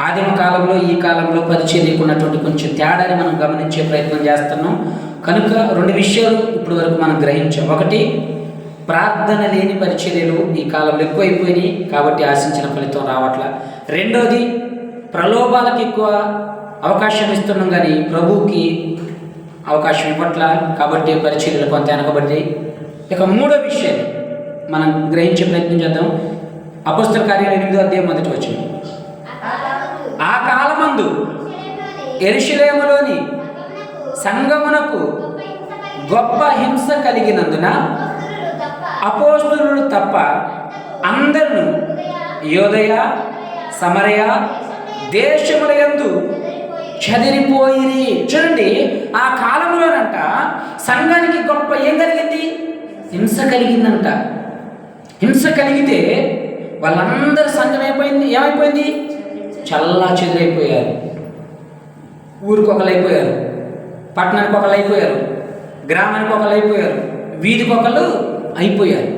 ఆదిమ కాలంలో ఈ కాలంలో పరిచయం ఉన్నటువంటి కొంచెం తేడాని మనం గమనించే ప్రయత్నం చేస్తున్నాం. కనుక రెండు విషయాలు ఇప్పటి వరకు మనం గ్రహించాం. ఒకటి ప్రార్థన లేని పరిచర్యలు ఈ కాలంలో ఎక్కువైపోయినాయి కాబట్టి ఆశించిన ఫలితం రావట్ల. రెండోది ప్రలోభాలకు ఎక్కువ అవకాశం ఇస్తున్నాం కానీ ప్రభువుకి అవకాశం ఇవ్వట్ల కాబట్టి పరిచర్యలు కొంత వెనకబడి ఇక మూడో విషయాన్ని మనం గ్రహించే ప్రయత్నం చేద్దాం. అపస్తుల కార్యాలు ఎనిమిదో అధ్యాయం మొదటి వచ్చింది ఆ కాలమందు ఎరుషులేములోని సంగమునకు గొప్ప హింస కలిగినందున అపోస్తులు తప్ప అందరూ యోదయ సమరయ దేశముల యందు చదిరిపోయిరి. చూడండి ఆ కాలంలోనంట సంఘానికి గొప్ప ఏం కలిగింది? హింస కలిగిందంట. హింస కలిగితే వాళ్ళందరి సంఘం అయిపోయింది ఏమైపోయింది? చల్లా చెదిరైపోయారు ఊరికి ఒకరు అయిపోయారు పట్టణానికి ఒకరు అయిపోయారు గ్రామానికి ఒకరు అయిపోయారు వీధికి ఒకళ్ళు అయిపోయారు.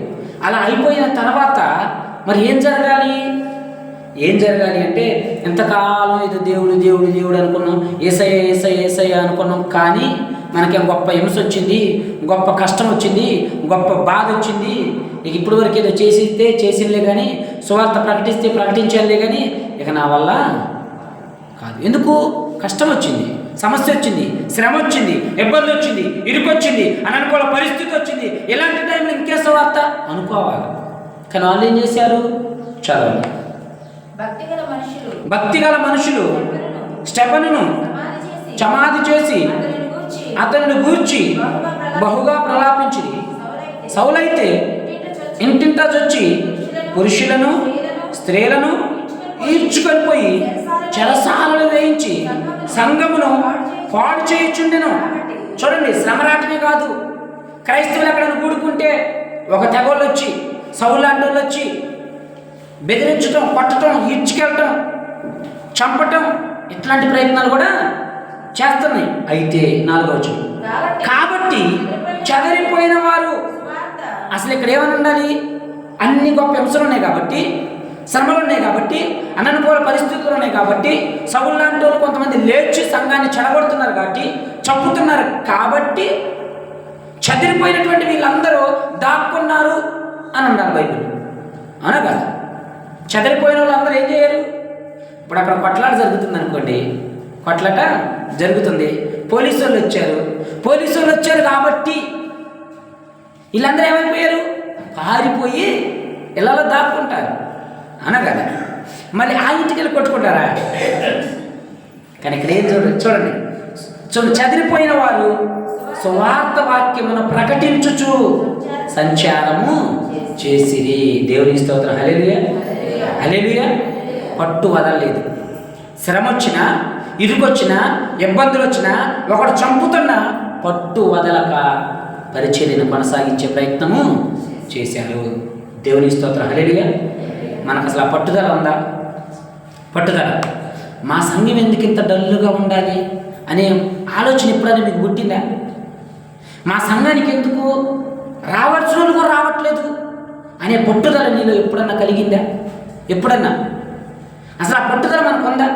అలా అయిపోయిన తర్వాత మరి ఏం జరగాలి? ఏం జరగాలి అంటే ఎంతకాలం ఇది దేవుడు దేవుడు దేవుడు అనుకున్నాం ఏసయ్య ఏసయ్య ఏసయ్య అనుకున్నాం. కానీ మనకేం గొప్ప హింస వచ్చింది గొప్ప కష్టం వచ్చింది గొప్ప బాధ వచ్చింది. ఇక ఇప్పటివరకు ఏదో చేసిస్తే చేసిందిలే కానీ సువార్త ప్రకటిస్తే ప్రకటించాలే కానీ ఇక నా వల్ల కాదు. ఎందుకు? కష్టం వచ్చింది సమస్య వచ్చింది శ్రమ వచ్చింది ఇబ్బంది వచ్చింది ఇరుకొచ్చింది అననుకూల పరిస్థితి వచ్చింది. ఇలాంటి టైంలో ఇంకేసే వార్త అనుకోవాలి. కానీ వాళ్ళు ఏం చేశారు? చదవండి. భక్తి గల మనుషులు స్టెఫనును సమాధి చేసి అతనిని గూర్చి బహుగా ప్రలాపించింది సౌలైతే ఇంటింటా చొచ్చి పురుషులను స్త్రీలను ఈడ్చుకొని పోయి చెరసాలను వేయించి సంఘమును పాడు చేయుచుండెను. చూడండి శ్రమరాటమే కాదు. క్రైస్తవులు ఎక్కడ కూడుకుంటే ఒక తెగోళ్ళు వచ్చి సౌలాంటి వచ్చి బెదిరించడం కొట్టడం ఈడ్చుకెళ్ళటం చంపటం ఇట్లాంటి ప్రయత్నాలు కూడా చేస్తున్నాయి. అయితే నాలుగో వచ్చిన కాబట్టి చెదరిపోయిన వారు. అసలు ఇక్కడ ఏమని ఉండాలి? అన్ని గొప్ప హింసలు ఉన్నాయి కాబట్టి శ్రమలు ఉన్నాయి కాబట్టి అననుకూల పరిస్థితులు ఉన్నాయి కాబట్టి సవులు లాంటి వాళ్ళు కొంతమంది లేచి సంఘాన్ని చెడగొడుతున్నారు కాబట్టి చంపుతున్నారు కాబట్టి చదిరిపోయినటువంటి వీళ్ళందరూ దాక్కున్నారు అని అన్నారు బైబిల్. అవునా కదా? చెదిరిపోయిన వాళ్ళందరూ ఏం చేయరు? ఇప్పుడు అక్కడ కొట్లాట జరుగుతుంది అనుకోండి. కొట్లాట జరుగుతుంది. పోలీసు వాళ్ళు వచ్చారు. పోలీసు వాళ్ళు వచ్చారు కాబట్టి వీళ్ళందరూ ఏమైపోయారు? పారిపోయి ఇళ్ళలో దాక్కుంటారు. అన కదా. మళ్ళీ ఆ ఇంటికి వెళ్ళి కొట్టుకుంటారా? కానీ ఇక్కడ ఏం చూడండి చూడండి. చూడండి చదిరిపోయిన వారు సువార్త వాక్యమును ప్రకటించుచు సంచారము చేసిరి. దేవుని స్తోత్రం. హలేవియా హలేవియా పట్టు వదలలేదు. శ్రమ వచ్చినా ఇరుకొచ్చినా ఇబ్బందులు వచ్చినా ఒకడు చంపుతున్నా పట్టు వదలక పరిచర్యను కొనసాగించే ప్రయత్నము చేశారు. దేవుని స్తోత్రం. హలేవియా మనకు అసలు ఆ పట్టుదల ఉందా? పట్టుదల. మా సంఘం ఎందుకు ఇంత డల్లుగా ఉండాలి అనే ఆలోచన ఎప్పుడైనా మీకు పుట్టిందా? మా సంఘానికి ఎందుకు రావాల్సిన వాళ్ళు కూడా రావట్లేదు అనే పట్టుదల నీలో ఎప్పుడన్నా కలిగిందా? ఎప్పుడన్నా? అసలు ఆ పట్టుదల మనకు ఉందా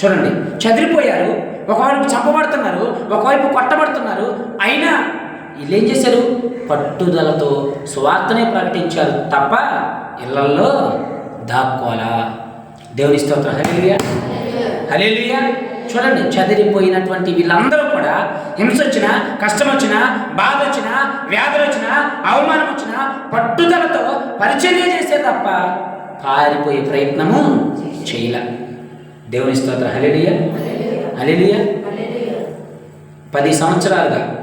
చూడండి. చదిరిపోయారు. ఒకవైపు చంపబడుతున్నారు ఒకవైపు కొట్టబడుతున్నారు. అయినా వీళ్ళు ఏం చేశారు? పట్టుదలతో స్వార్థనే ప్రకటించారు తప్ప ఇళ్ళల్లో దాక్కోలా దేవుని స్తోత్రం. హలేలుయా హలేలుయా చూడండి చదిరిపోయినటువంటి వీళ్ళందరూ కూడా హింస వచ్చిన కష్టం వచ్చిన బాధ వచ్చిన వ్యాధులు వచ్చిన అవమానం వచ్చిన పట్టుదలతో పరిచర్య చేసే తప్ప పారిపోయే ప్రయత్నము చేయలే. దేవుని స్తోత్ర. హల్లెలూయా. హల్లెలూయా. పది సంవత్సరాలుగా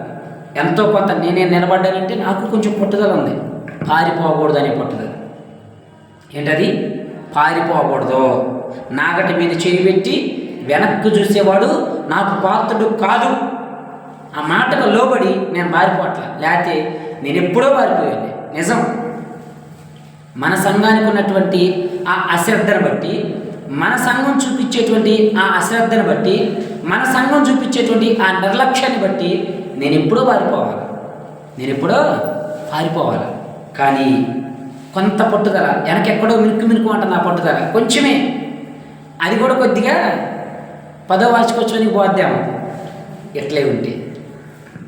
ఎంతో కొంత నేనే నిలబడ్డానంటే నాకు కొంచెం పట్టుదల ఉంది. పారిపోకూడదు అనే పట్టుదల. ఏంటది? పారిపోకూడదు. నాగటి మీద చేయి పెట్టి వెనక్కు చూసేవాడు నాకు పాత్రుడు కాదు. ఆ మాటకు లోబడి నేను పారిపోవట్ల. లేకపోతే నేను ఎప్పుడో పారిపోయాను నిజం. మన సంఘానికి ఉన్నటువంటి ఆ అశ్రద్ధను బట్టి మన సంఘం చూపించేటువంటి ఆ అశ్రద్ధను బట్టి మన సంఘం చూపించేటువంటి ఆ నిర్లక్ష్యాన్ని బట్టి నేను ఎప్పుడో పారిపోవాలి. నేను ఎప్పుడో పారిపోవాలి. కానీ కొంత పట్టుదల వెనకెక్కడో మినుకు మినుకు అంటుంది ఆ పట్టుదల కొంచెమే. అది కూడా కొద్దిగా పదో వార్షికోత్సవానికి పోద్దాము ఎట్లే ఉంటే.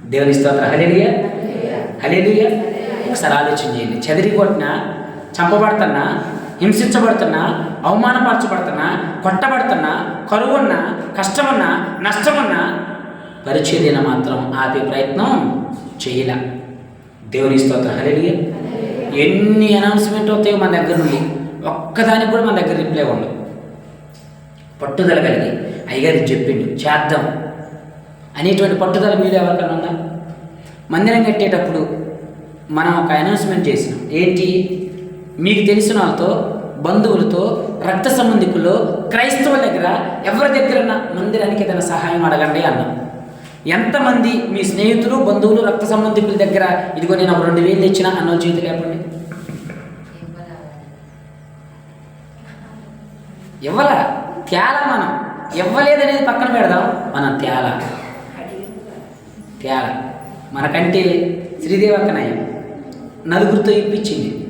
దేవుని స్తోత్ర. హలేలియ హలేలియ ఒకసారి ఆలోచన చేయండి. చెదిరి కొట్టిన చంపబడుతున్నా హింసించబడుతున్నా అవమానపరచబడుతున్నా కొట్టబడుతున్నా కరువున్నా కష్టమున్నా నష్టమున్నా పరిచర్యన మాత్రం ఆపే ప్రయత్నం చేయలే. దేవుని స్తోత్ర. హలేలియ ఎన్ని అనౌన్స్మెంట్ అవుతాయో మన దగ్గర నుండి ఒక్కదానికి కూడా మన దగ్గర రిప్లై ఉండదు పట్టుదల కలిగి అయ్యగారు చెప్పిండు చేద్దాం అనేటువంటి పట్టుదల మీరు ఎవరికైనా ఉందా? మందిరం కట్టేటప్పుడు మనం ఒక అనౌన్స్మెంట్ చేసినాం. ఏంటి? మీకు తెలిసిన వాళ్ళతో బంధువులతో రక్త సంబంధికుల్లో క్రైస్తవుల దగ్గర ఎవరి దగ్గరన్నా మందిరానికి ఏదైనా సహాయం అడగండి అన్నాం. ఎంతమంది మీ స్నేహితులు బంధువులు రక్త సంబంధికుల దగ్గర ఇదిగో నేను ఒక రెండు వేలు తెచ్చిన అన్న చేతి లేపండి ఇవ్వల? తేల మనం. ఇవ్వలేదనేది పక్కన పెడదాం. మనం తేల. తేల. మనకంటే శ్రీదేవి అక్కనయ్య నలుగురితో ఇప్పించింది.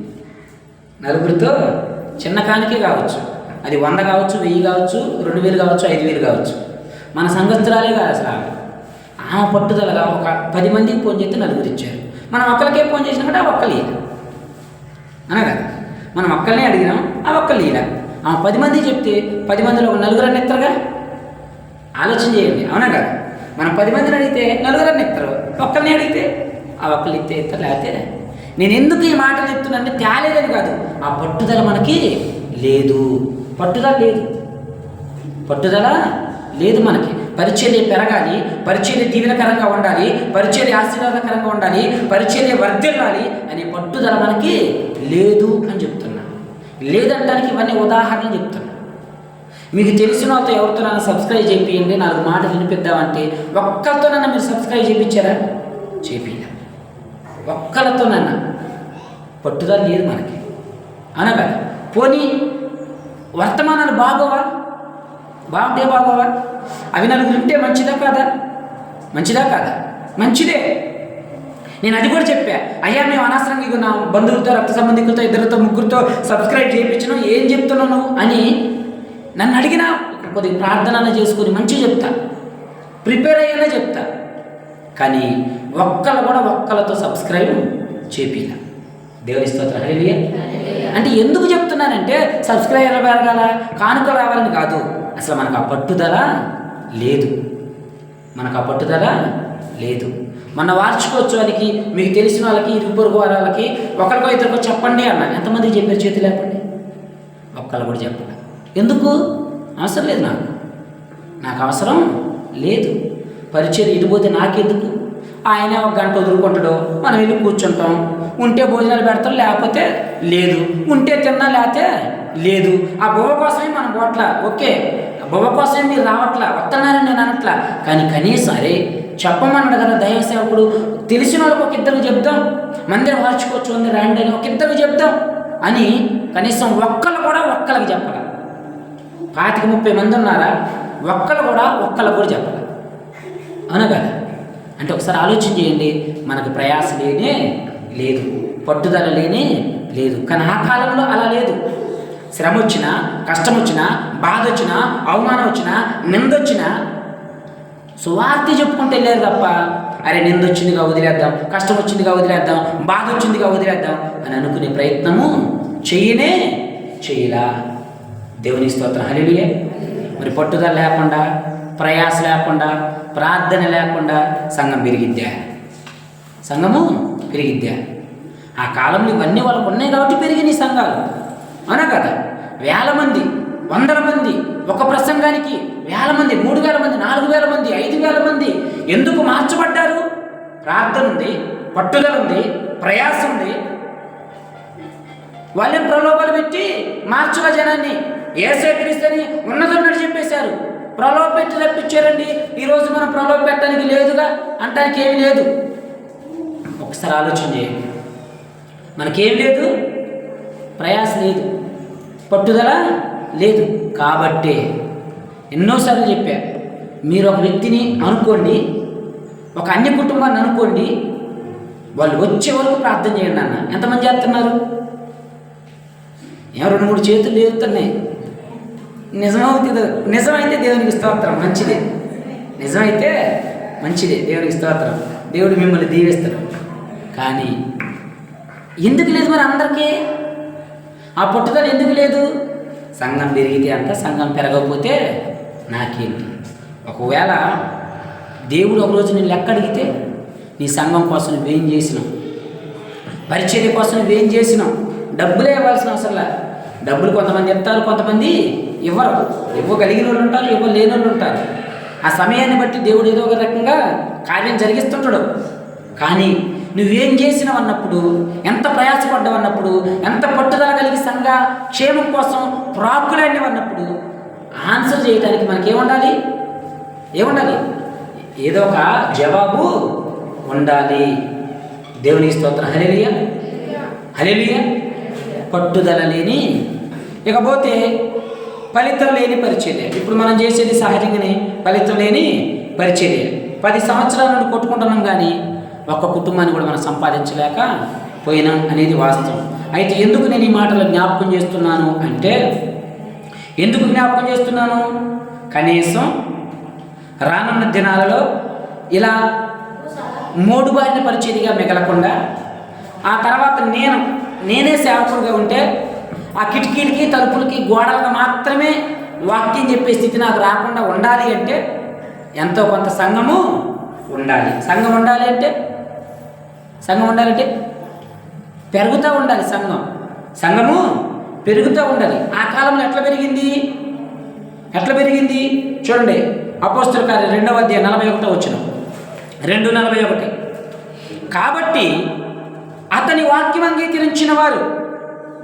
నలుగురితో చిన్న కానికే కావచ్చు. అది వంద కావచ్చు వెయ్యి కావచ్చు రెండు వేలు కావచ్చు ఐదు వేలు కావచ్చు. మన సంఘస్థురాలే కాదు అసలు ఆమె. పట్టుదలగా ఒక పది మందికి ఫోన్ చేస్తే నలుగురు ఇచ్చారు. మనం ఒక్కరికే ఫోన్ చేసినా కూడా ఒక్కరు ఇయ్యాలి అనగా మనం ఒక్కరినే అడిగినాం ఆ ఒక్కరు ఇలా ఆ పది మంది చెప్తే పది మందిలో ఒక నలుగురు అని ఎత్తరుగా? ఆలోచన చేయండి అవునా కదా? మనం పది మందిని అడిగితే నలుగురు అని ఎత్తరు. ఒక్కరిని అడిగితే ఆ ఒక్కరు ఇస్తే ఎత్తరు లేకపోతే నేను ఎందుకు ఈ మాటలు చెప్తున్నానంటే తేలేదని కాదు. ఆ పట్టుదల మనకి లేదు. పట్టుదల లేదు. పట్టుదల లేదు మనకి. పరిచర్య పెరగాలి పరిచర్య దీవెనకరంగా ఉండాలి పరిచర్య ఆశీర్వాదకరంగా ఉండాలి పరిచర్య వర్ధిల్లాలి అనే పట్టుదల మనకి లేదు అని చెప్తున్నా. లేదంటానికి ఇవన్నీ ఉదాహరణలు చెప్తున్నా. మీకు తెలిసిన వాళ్ళతో నన్ను సబ్స్క్రైబ్ చేయండి నాలుగు మాటలు వినిపిద్దామంటే ఒక్కరితో నన్ను మీరు సబ్స్క్రైబ్ చేయించారా చేయించారు ఒక్కరితో నన్ను పట్టుదల లేదు మనకి. అనగా పోనీ వర్తమానాలు బాగోవా? బాగుంటే బాగోవా అవి నలుగురు ఉంటే మంచిదా కాదా? మంచిదా కాదా? మంచిదే. నేను అది కూడా చెప్పా. అయ్యా మేము అనవసరంగా ఇక నా బంధువులతో రక్త సంబంధికులతో ఇద్దరితో ముగ్గురితో సబ్స్క్రైబ్ చేయించను ఏం చెప్తున్నాను అని నన్ను అడిగినా కొద్దిగా ప్రార్థన చేసుకొని మంచిగా చెప్తా. ప్రిపేర్ అయ్యేలా చెప్తా. కానీ ఒక్కళ్ళు కూడా ఒక్కళ్ళతో సబ్స్క్రైబ్ చేపిలా దేవుని స్తోత్రం. హల్లెలూయా అంటే ఎందుకు చెప్తున్నానంటే సబ్స్క్రైబర్ పెరగాల కానుకలు రావాలని కాదు. అసలు మనకు ఆ పట్టుదల లేదు. మనకు ఆ పట్టుదల లేదు. మన వార్షికోత్సవానికి మీకు తెలిసిన వాళ్ళకి ఇరుగు పొరుగు వాళ్ళకి ఒకరికో ఇద్దరికో చెప్పండి అన్న ఎంతమందికి చెప్పారు చేతి లేపండి? ఒక్కళ్ళు కూడా చెప్పండి ఎందుకు? అవసరం లేదు నాకు. నాకు అవసరం లేదు. పరిచయం ఇడిపోతే నాకెందుకు? ఆయన ఒక గంట వదులుకుంటాడు. మనం వెళ్ళి కూర్చుంటాం. ఉంటే భోజనాలు పెడతాం లేకపోతే లేదు. ఉంటే తిన్నా లేకపోతే లేదు. ఆ బొవ్వ కోసమే మనం పోట్ల ఓకే. ఆ బొవ్వ కోసమే మీరు రావట్లా. వస్తున్నారని నేను అనట్లా. కానీ కనీసం అరే చెప్పమన్నాడు కదా దైవ సేవకుడు. తెలిసిన వాళ్ళకి ఒక ఇద్దరికి చెప్దాం. మందిరం మార్చుకోవచ్చు ఉంది రండి అని ఒక ఇద్దరికి చెప్దాం అని కనీసం ఒక్కళ్ళు కూడా ఒక్కళ్ళకి చెప్పాలి. పాతిక ముప్పై మంది ఉన్నారా? ఒక్కరు కూడా ఒక్కళ్ళు కూడా చెప్పాలి. అవునా కదా? అంటే ఒకసారి ఆలోచన చేయండి మనకు ప్రయాస లేనే లేదు పట్టుదల లేనే లేదు. కానీ ఆ కాలంలో అలా లేదు. శ్రమ వచ్చినా కష్టం వచ్చినా బాధ వచ్చినా అవమానం వచ్చినా నిందొచ్చినా సువార్త చెప్పుకుంటూ వెళ్ళారు తప్ప అరే నింద వచ్చిందిగా వదిలేద్దాం కష్టం వచ్చిందిగా వదిలేద్దాం బాధ వచ్చిందిగా వదిలేద్దాం అని అనుకునే ప్రయత్నము చేయనే చేయలా. దేవుని స్తోత్రం. హలియే మరి పట్టుదల లేకుండా ప్రయాస లేకుండా ప్రార్థన లేకుండా సంఘం పెరిగిద్దా. సంఘము పెరిగిద్దా. ఆ కాలంలో ఇవన్నీ వాళ్ళకు ఉన్నాయి కాబట్టి పెరిగినాయి సంఘాలు. అవునా కదా? వేల మంది వందల మంది ఒక ప్రసంగానికి వేల మంది మూడు వేల మంది నాలుగు వేల మంది ఐదు వేల మంది. ఎందుకు మార్చబడ్డారు? ప్రార్థన ఉంది పట్టుదల ఉంది ప్రయాస ఉంది. వాళ్ళే ప్రలోభాలు పెట్టి మార్చుగా జనాన్ని. ఏ సేకరిస్తని ఉన్నదన్నట్టు చెప్పేశారు ప్రలోభ పెట్టి తప్పించారండి ఈరోజు మనం ప్రలోభ పెట్టడానికి లేదుగా అంటానికి ఏమి లేదు. ఒకసారి ఆలోచన చేయండి. మనకేం లేదు ప్రయాస లేదు పట్టుదల లేదు. కాబట్టే ఎన్నోసార్లు చెప్పా మీరు ఒక వ్యక్తిని అనుకోండి ఒక అన్య కుటుంబాన్ని అనుకోండి వాళ్ళు వచ్చే వరకు ప్రార్థన చేయండి అన్న. ఎంతమంది చేస్తున్నారు? ఏమో రెండు మూడు చేతులు లేవుతున్నాయి నిజమవుతుంది నిజమైతే దేవునికి స్తోత్రం మంచిదే. నిజమైతే మంచిదే దేవునికి స్తోత్రం. దేవుడు మిమ్మల్ని దీవిస్తాడు. కానీ ఎందుకు లేదు మరి అందరికీ? ఆ పట్టుదల ఎందుకు లేదు? సంఘం పెరిగితే అంత సంఘం పెరగకపోతే నాకేంటి? ఒకవేళ దేవుడు ఒకరోజు నేను లెక్క అడిగితే నీ సంఘం కోసం నువ్వేం చేసినావు? పరిచర్య కోసం నువ్వేం చేసినావు? డబ్బులే ఇవ్వాల్సిన అవసరం లేదు. డబ్బులు కొంతమంది ఇస్తారు కొంతమంది ఇవ్వరు. ఇవ్వగలిగిన వాళ్ళు ఉంటారు ఇవ్వలేని వాళ్ళు ఉంటారు. ఆ సమయాన్ని బట్టి దేవుడు ఏదో ఒక రకంగా కార్యం జరిగిస్తుంటాడు. కానీ నువ్వేం చేసినావు అన్నప్పుడు ఎంత ప్రయాసపడ్డావు అన్నప్పుడు ఎంత పట్టుదల కలిగి సంఘ క్షేమం కోసం ప్రాకులాడినవి అన్నప్పుడు ఆన్సర్ చేయడానికి మనకేముండాలి? ఏముండాలి? ఏదో ఒక జవాబు ఉండాలి. దేవుని స్తోత్రం. హలేలియ హలేలియ పట్టుదల లేని ఇకపోతే ఫలితం లేని పరిచర్య. ఇప్పుడు మనం చేసేది సహజంగానే ఫలితం లేని పరిచర్య. పది సంవత్సరాల నుండి కొట్టుకుంటున్నాం కానీ ఒక్క కుటుంబాన్ని కూడా మనం సంపాదించలేక పోయినాం అనేది వాస్తవం. అయితే ఎందుకు నేను ఈ మాటలు జ్ఞాపకం చేస్తున్నాను అంటే ఎందుకు జ్ఞాపకం చేస్తున్నాను? కనీసం రానున్న దినాలలో ఇలా మూడు బారిన పరిచర్యగా మిగలకుండా ఆ తర్వాత నేను నేనే సేవకుడిగా ఉంటే ఆ కిటికీలకి తలుపులకి గోడలకు మాత్రమే వాక్యం చెప్పే స్థితి నాకు రాకుండా ఉండాలి అంటే ఎంతో కొంత సంఘము ఉండాలి. సంఘం ఉండాలి అంటే? సంఘం ఉండాలంటే పెరుగుతూ ఉండాలి సంఘం. సంఘము పెరుగుతూ ఉండాలి. ఆ కాలంలో ఎట్లా పెరిగింది? ఎట్లా పెరిగింది? చూడండి అపోస్తుల కార్యం రెండవ అధ్యాయం నలభై ఒకటో వచ్చిన రెండు నలభై ఒకటి. కాబట్టి అతని వాక్యం అంగీకరించిన వారు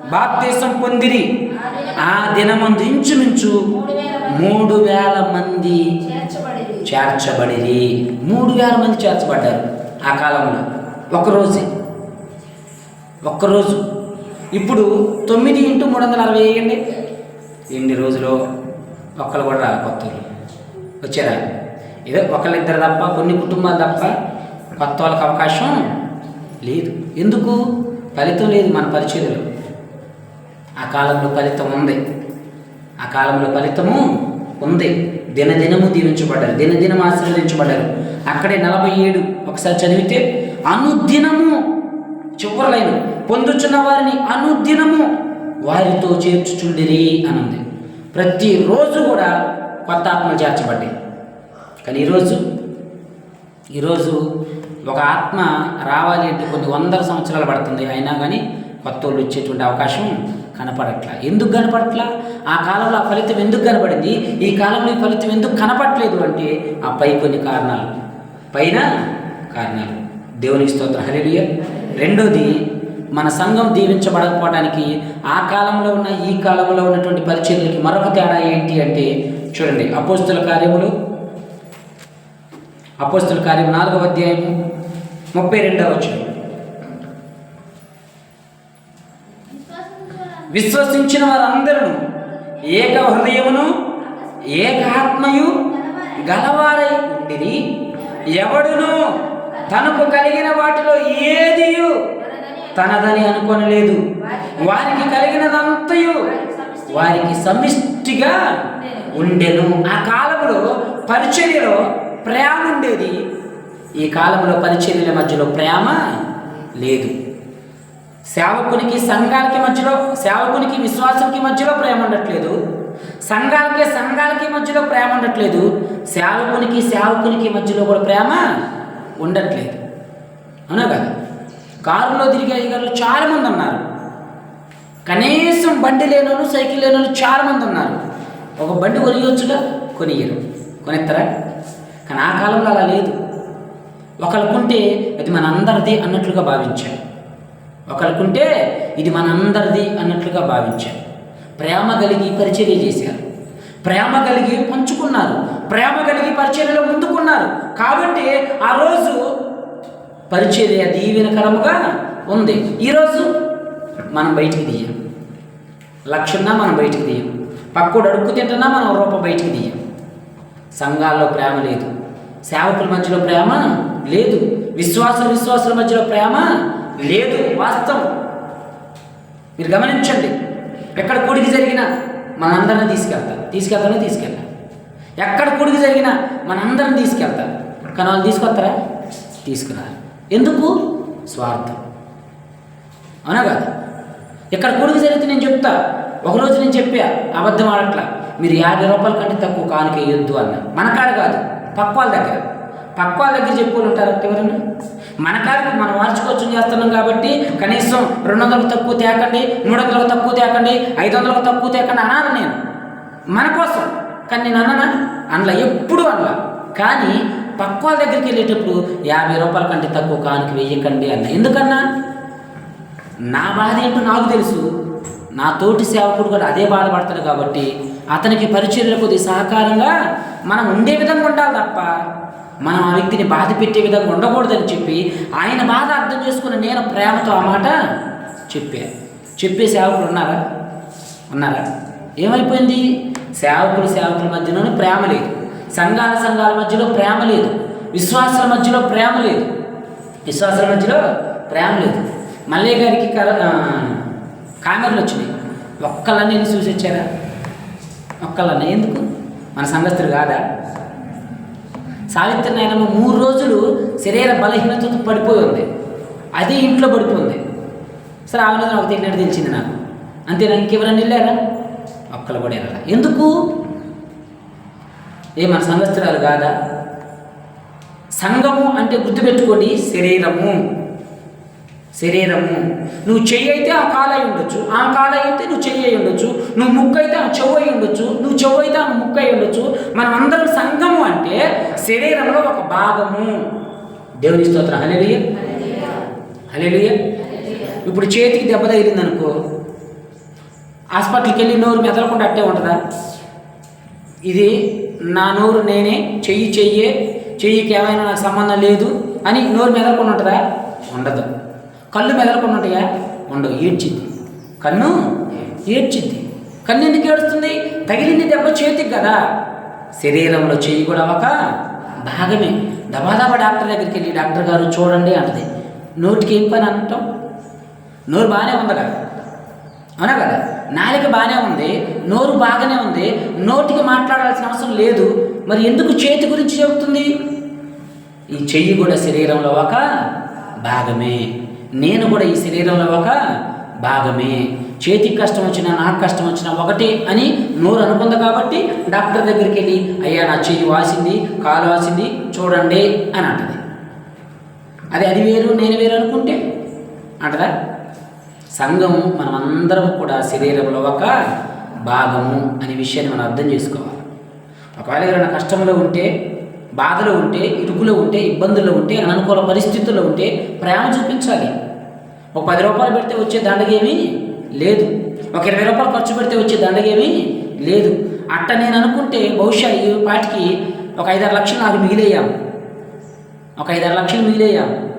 బాప్తీసం పొందిరి. ఆ దినమందు ఇంచుమించు మూడు వేల మంది చేర్చబడిరి. మూడు వేల మంది చేర్చబడ్డారు ఆ కాలంలో. ఒకరోజే. ఒక్కరోజు. ఇప్పుడు తొమ్మిది ఇంటూ మూడు వందల అరవై వేయండి ఎన్ని రోజులు? ఒక్కరు కూడా రాలి కొత్త వచ్చారా? ఏదో ఒకళ్ళిద్దరు తప్ప కొన్ని కుటుంబాలు తప్ప కొత్త వాళ్ళకి అవకాశం లేదు. ఎందుకు? ఫలితం లేదు మన పరిచర్యలో. ఆ కాలంలో ఫలితం ఉంది. ఆ కాలంలో ఫలితము ఉంది. దినదినము దీవించబడ్డారు. దినదినం ఆశీర్వదించబడ్డారు. అక్కడే నలభై ఏడు ఒకసారి చదివితే అనుదినము చివరలైన పొందుచున్న వారిని అనుదినము వారితో చేర్చుచుండిరి అని ఉంది ప్రతిరోజు కూడా కొత్త ఆత్మలు చేర్చబడ్డాయి. కానీ ఈరోజు ఈరోజు ఒక ఆత్మ రావాలి అంటే కొన్ని వందల సంవత్సరాలు పడుతుంది. అయినా కానీ కొత్త వాళ్ళు వచ్చేటువంటి అవకాశం కనపడట్లా. ఎందుకు కనపడట్లా? ఆ కాలంలో ఆ ఫలితం ఎందుకు కనపడింది? ఈ కాలంలో ఈ ఫలితం ఎందుకు కనపడట్లేదు అంటే ఆ పై కొన్ని కారణాలు. పైన కారణాలు. దేవునికి స్తోత్ర. హరియ రెండోది మన సంఘం దీవించబడకపోవడానికి ఆ కాలంలో ఉన్న ఈ కాలంలో ఉన్నటువంటి పరిచర్యలకి మరొక తేడా ఏంటి అంటే చూడండి అపోస్తుల కార్యములు అపోస్తుల కార్యం నాలుగవ అధ్యాయము ముప్పై రెండవ వచ్చిన విశ్వసించిన వారందరూ ఏక హృదయమును ఏకాత్మయు గలవారై ఉండిరి. ఎవడును తనకు కలిగిన వాటిలో ఏది తనదని అనుకోనలేదు. వారికి కలిగినదంతయు వారికి సమిష్టిగా ఉండెను. ఆ కాలంలో పరిచర్యలో ప్రేమ ఉండేది. ఈ కాలంలో పరిచర్యల మధ్యలో ప్రేమ లేదు. సేవకునికి సంఘాలకి మధ్యలో సేవకునికి విశ్వాసంకి మధ్యలో ప్రేమ ఉండట్లేదు. సంఘాలకి సంఘాలకి మధ్యలో ప్రేమ ఉండట్లేదు. సేవకునికి సేవకునికి మధ్యలో కూడా ప్రేమ ఉండట్లేదు. అవునా కదా? కారులో తిరిగే అయ్యగారు చాలా మంది ఉన్నారు. కనీసం బండి లేనోళ్ళు సైకిల్ లేనోళ్ళు చాలా మంది ఉన్నారు. ఒక బండి కొనియొచ్చుగా? కొనియరు కొనిస్తారా కానీ ఆ కాలంలో అలా లేదు. ఒకరికుంటే అది మనందరిది అన్నట్లుగా భావించాడు ఒకరికుంటే ఇది మనందరిది అన్నట్లుగా భావించాడు ప్రేమ కలిగి పరిచర్య చేశారు. ప్రేమ కలిగి పంచుకున్నారు. ప్రేమ కలిగి పరిచర్యలో ముందుకున్నారు. కాబట్టి ఆ రోజు పరిచర్య దీవెనకరముగా ఉంది. ఈరోజు మనం బయటికి తీయం లక్షన్నా మనం బయటికి తీయం పక్కోడు అడుక్కు తింటున్నా మనం రూప బయటికి తీయం సంఘాల్లో ప్రేమ లేదు. సేవకుల మధ్యలో ప్రేమ? లేదు. విశ్వాసుల విశ్వాసుల మధ్యలో ప్రేమ? లేదు. వాస్తవం. మీరు గమనించండి. ఎక్కడ కూడికి జరిగినా మనందరిని తీసుకెళ్తా. తీసుకెళ్తానే తీసుకెళ్తా. ఎక్కడ కొడుకు జరిగినా మనందరిని తీసుకెళ్తా. కానీ వాళ్ళు తీసుకొస్తారా? తీసుకురారు ఎందుకు? స్వార్థం. అవునా కాదు? ఇక్కడ కొడుకు జరిగితే నేను చెప్తా. ఒకరోజు నేను చెప్పా అబద్ధం ఆడట్లా. మీరు యాభై రూపాయల కంటే తక్కువ కానుక వేయొద్దు అన్న. మన కాడ కాదు. పక్వాల వాళ్ళ దగ్గర. పక్వాల దగ్గర చెప్పుకొని ఉంటారు ఎవరైనా? మన కాడికి మనం మార్చుకోవచ్చు చేస్తున్నాం కాబట్టి కనీసం రెండు వందలకు తక్కువ తేకండి మూడు వందలకు తక్కువ తేకండి ఐదు వందలకు తక్కువ తేకండి అనాలి నేను. మన కోసం. కానీ నేను అన్నానా? అనలా ఎప్పుడు అనలా. కానీ పక్వాల దగ్గరికి వెళ్ళేటప్పుడు యాభై రూపాయల కంటే తక్కువ కానికి వెయ్యకండి అన్న. ఎందుకన్నా? నా బాధ ఏంటో నాకు తెలుసు. నా తోటి సేవకుడు కూడా అదే బాధపడతాడు కాబట్టి అతనికి పరిచర్యల కొద్ది సహకారంగా మనం ఉండే విధంగా ఉండాలి తప్ప మనం ఆ వ్యక్తిని బాధ పెట్టే విధంగా ఉండకూడదని చెప్పి ఆయన బాధ అర్థం చేసుకుని నేను ప్రేమతో ఆ మాట చెప్పా. చెప్పే సేవకులు ఉన్నారా? ఉన్నారా? ఏమైపోయింది? సేవకులు సేవకుల మధ్యలోనే ప్రేమ లేదు. సంఘాల సంఘాల మధ్యలో ప్రేమ లేదు. విశ్వాసాల మధ్యలో ప్రేమ లేదు. విశ్వాసాల మధ్యలో ప్రేమ లేదు. మల్లయ్య గారికి కర కామెరలు వచ్చినాయి. ఒక్కళ్ళని నేను చూసి వచ్చారా? ఒక్కళ్ళని ఎందుకు? మన సంగస్తులు కాదా? సావిత్రి నాయనమ్మ మూడు రోజులు శరీర బలహీనతతో పడిపోయి ఉంది. అది ఇంట్లో పడిపోయింది. సరే ఆమె నాకు తెలియదు తెలిసింది నాకు. అంతేనా? ఇంకెవరన్నా వెళ్ళారా? ఒక్కళ్ళు కూడా వెళ్ళారా ఎందుకు? ఏ మన సంఘస్థురాలు కాదా? సంఘము అంటే గుర్తుపెట్టుకోండి శరీరము. శరీరము. నువ్వు చెయ్యి అయితే ఆ కాలు అయి ఉండొచ్చు ఆ కాలు అయితే నువ్వు చెయ్యి అయి ఉండొచ్చు నువ్వు ముక్కు అయితే ఆ చెవు అయి ఉండొచ్చు నువ్వు చెవు అయితే ఆ ముక్కు అయి ఉండొచ్చు. మనం అందరం సంఘము అంటే శరీరంలో ఒక భాగము. దేవుని స్తోత్రం. హలేలియ హలేలియ ఇప్పుడు చేతికి దెబ్బ తగిలింది అనుకో హాస్పిటల్కి వెళ్ళి నోరు మెదలకుండా అట్టే ఉంటుందా? ఇది నా నోరు నేనే చెయ్యి చెయ్యే చెయ్యికి ఏమైనా నాకు సంబంధం లేదు అని నోరు మెదలకుండా ఉంటుందా? ఉండదు. కళ్ళు మెదలకున్నట్టుగా ఉండవు ఏడ్చింది కన్ను ఏడ్చింది కన్ను ఎందుకు ఏడుస్తుంది? తగిలింది దెబ్బ చేతికి కదా. శరీరంలో చెయ్యి కూడా ఒక భాగమే. దబాదబా డాక్టర్ దగ్గరికి వెళ్ళి డాక్టర్ గారు చూడండి అంటది. నోటికి ఏం పని అనటం నోరు బాగానే ఉంది కదా అవునా కదా? నాలిక బాగానే ఉంది నోరు బాగానే ఉంది నోటికి మాట్లాడాల్సిన అవసరం లేదు. మరి ఎందుకు చేతి గురించి చెబుతుంది? ఈ చెయ్యి కూడా శరీరంలో ఒక భాగమే. నేను కూడా ఈ శరీరంలో ఒక భాగమే. చేతికి కష్టం వచ్చినా నాకు కష్టం వచ్చినా ఒకటే అని నోరు అనుకుంది కాబట్టి డాక్టర్ దగ్గరికి వెళ్ళి అయ్యా నా చెయ్యి వాసింది కాలు వాసింది చూడండి అని అంటది. అది అది వేరు నేను వేరు అనుకుంటే అంటదా? సంఘము మనమందరం కూడా శరీరంలో ఒక భాగము అనే విషయాన్ని మనం అర్థం చేసుకోవాలి. ఒకవేళ ఎవరైనా కష్టంలో ఉంటే బాధలో ఉంటే ఇరుకులో ఉంటే ఇబ్బందుల్లో ఉంటే అననుకూల పరిస్థితుల్లో ఉంటే ప్రేమ చూపించాలి. ఒక పది రూపాయలు పెడితే వచ్చే దండగేమీ లేదు. ఒక ఇరవై రూపాయలు ఖర్చు పెడితే వచ్చే దండగేమీ లేదు. అట్ట నేను అనుకుంటే బహుశా ఈ పాటికి ఒక ఐదారు లక్షలు నాకు మిగిలేయాము ఒక ఐదారు లక్షలు మిగిలేయాము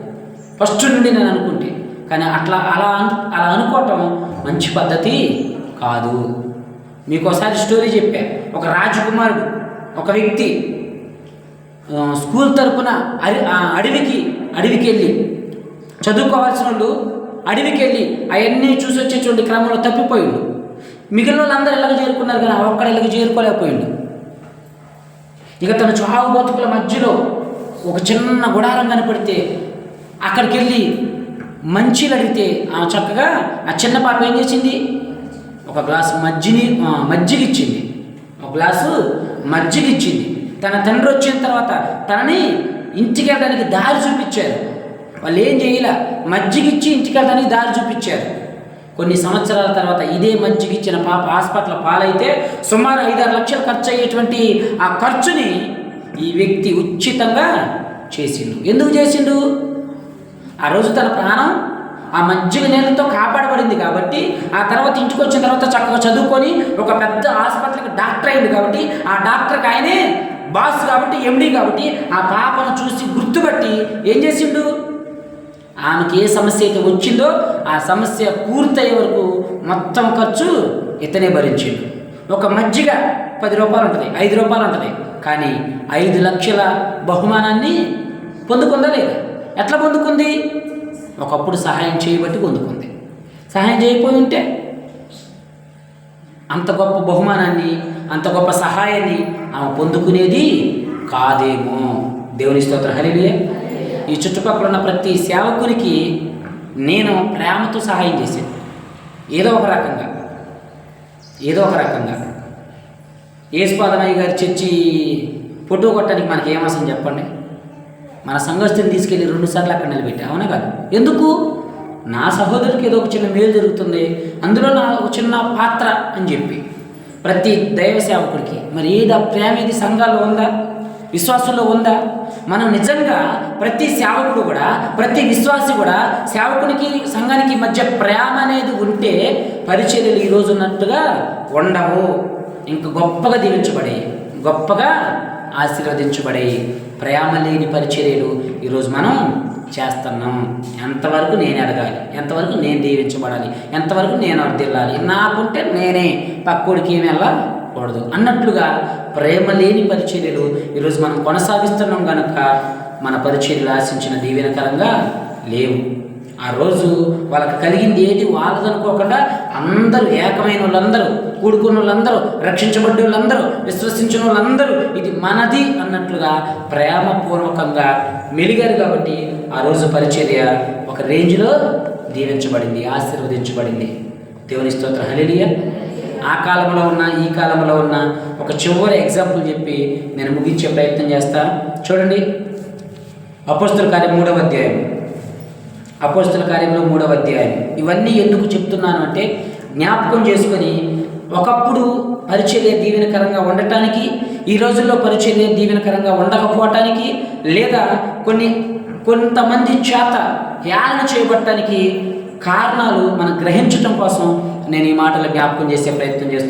ఫస్ట్ నుండి నేను అనుకుంటే. కానీ అట్లా అలా అలా అనుకోవటం మంచి పద్ధతి కాదు. మీకు ఒకసారి స్టోరీ చెప్పా. ఒక రాజకుమారుడు ఒక వ్యక్తి స్కూల్ తరపున అరి ఆ, అడవికి అడవికి వెళ్ళి చదువుకోవాల్సిన వాళ్ళు అడవికి వెళ్ళి అవన్నీ చూసి వచ్చేటువంటి క్రమంలో తప్పిపోయిండు. మిగిలిన వాళ్ళందరూ ఎలాగ చేరుకున్నారు కానీ ఒక్కడ ఎలాగ చేరుకోలేకపోయిండు. ఇక తన చావు బతుకుల మధ్యలో ఒక చిన్న గుడారం కనపడితే అక్కడికి వెళ్ళి మంచిలు అడిగితే చక్కగా ఆ చిన్న పాప ఏం చేసింది? ఒక గ్లాసు మజ్జిని మజ్జిగిచ్చింది. మజ్జిగ ఇచ్చింది ఒక గ్లాసు మజ్జిగిచ్చింది. తన తండ్రి వచ్చిన తర్వాత తనని ఇంటికి వెళ్ళడానికి దారి చూపించారు. వాళ్ళు ఏం చేయలే? మజ్జిగిచ్చి ఇంటికి వెళ్ళడానికి దారి చూపించారు. కొన్ని సంవత్సరాల తర్వాత ఇదే మజ్జిగిచ్చిన పాప హాస్పిటల్ పాలైతే సుమారు ఐదారు లక్షలు ఖర్చు అయ్యేటువంటి ఆ ఖర్చుని ఈ వ్యక్తి ఉచితంగా చేసిండు. ఎందుకు చేసిండు? ఆ రోజు తన ప్రాణం ఆ మజ్జిగ నీళ్ళతో కాపాడబడింది కాబట్టి ఆ తర్వాత ఇంటికి వచ్చిన తర్వాత చక్కగా చదువుకొని ఒక పెద్ద ఆసుపత్రికి డాక్టర్ అయింది కాబట్టి ఆ డాక్టర్కి ఆయనే బాస్ కాబట్టి ఎండీ కాబట్టి ఆ పాపను చూసి గుర్తుపట్టి ఏం చేసిండు? ఆమెకి ఏ సమస్య అయితే వచ్చిందో ఆ సమస్య పూర్తయ్యే వరకు మొత్తం ఖర్చు ఇతనే భరించిండు. ఒక మజ్జిగ పది రూపాయలు ఉంటుంది ఐదు రూపాయలు ఉంటుంది. కానీ ఐదు లక్షల బహుమానాన్ని పొందుకుందా లేదా? ఎట్లా పొందుకుంది? ఒకప్పుడు సహాయం చేయబట్టి పొందుకుంది. సహాయం చేయకపోయి ఉంటే అంత గొప్ప బహుమానాన్ని అంత గొప్ప సహాయాన్ని ఆమె పొందుకునేది కాదేమో. దేవుని స్తోత్ర. హరిలియ ఈ చుట్టుపక్కల ఉన్న ప్రతి సేవకునికి నేను ప్రేమతో సహాయం చేశాను ఏదో ఒక రకంగా. ఏదో ఒక రకంగా. ఏసుపాదమయ్య గారి చర్చి ఫోటో కొట్టడానికి మనకి ఏమవసరం చెప్పండి? మన సంఘస్థిని తీసుకెళ్ళి రెండు సార్లు అక్కడ నిలబెట్టి. అవునా కాదు? ఎందుకు? నా సహోదరుడికి ఏదో ఒక చిన్న మేలు జరుగుతుంది. అందులో నా ఒక చిన్న పాత్ర అని చెప్పి. ప్రతి దైవ సేవకుడికి. మరి ఏది ఆ ప్రేమ ఇది సంఘాల్లో ఉందా? విశ్వాసంలో ఉందా? మనం నిజంగా ప్రతి సేవకుడు కూడా ప్రతి విశ్వాసి కూడా సేవకునికి సంఘానికి మధ్య ప్రేమ అనేది ఉంటే పరిచర్యలు ఈరోజు ఉన్నట్టుగా ఉండవు. ఇంక గొప్పగా దీవించబడే గొప్పగా ఆశీర్వదించబడాయి ప్రేమ లేని పరిచర్యలు ఈరోజు మనం చేస్తున్నాం. ఎంతవరకు నేను ఎదగాలి ఎంతవరకు నేను దీవించబడాలి? ఎంతవరకు నేను అర్థిల్లాలి? నాకుంటే నేనే పక్కోడికి ఏమి వెళ్ళకూడదు. అన్నట్లుగా ప్రేమ లేని పరిచర్యలు ఈరోజు మనం కొనసాగిస్తున్నాం కనుక మన పరిచర్యలు ఆశించిన దీవెనకరంగా లేవు. ఆ రోజు వాళ్ళకి కలిగింది ఏది వాళ్ళదనుకోకుండా అందరూ ఏకమైన వాళ్ళందరూ కూడుకున్న వాళ్ళందరూ రక్షించబడ్డ వాళ్ళందరూ విశ్వసించిన వాళ్ళందరూ ఇది మనది అన్నట్లుగా ప్రేమపూర్వకంగా మెలిగారు కాబట్టి ఆ రోజు పరిచర్య ఒక రేంజ్లో దీవించబడింది ఆశీర్వదించబడింది. దేవుని స్తోత్ర. హలిలియ ఆ కాలంలో ఉన్న ఈ కాలంలో ఉన్న ఒక చివరి ఎగ్జాంపుల్ చెప్పి నేను ముగించే ప్రయత్నం చేస్తా. చూడండి అపస్తుల కార్యం మూడవ అధ్యాయం. అపోస్తుల కార్యంలో మూడవ అధ్యాయం. ఇవన్నీ ఎందుకు చెప్తున్నాను అంటే జ్ఞాపకం చేసుకొని ఒకప్పుడు పరిచర్య దీవెనకరంగా ఉండటానికి ఈ రోజుల్లో పరిచర్య దీవెనకరంగా ఉండకపోవటానికి లేదా కొన్ని కొంతమంది చేత యాలన చేయబట్టడానికి కారణాలు మనం గ్రహించటం కోసం నేను ఈ మాటలు జ్ఞాపకం చేసే ప్రయత్నం చేస్తున్నాను.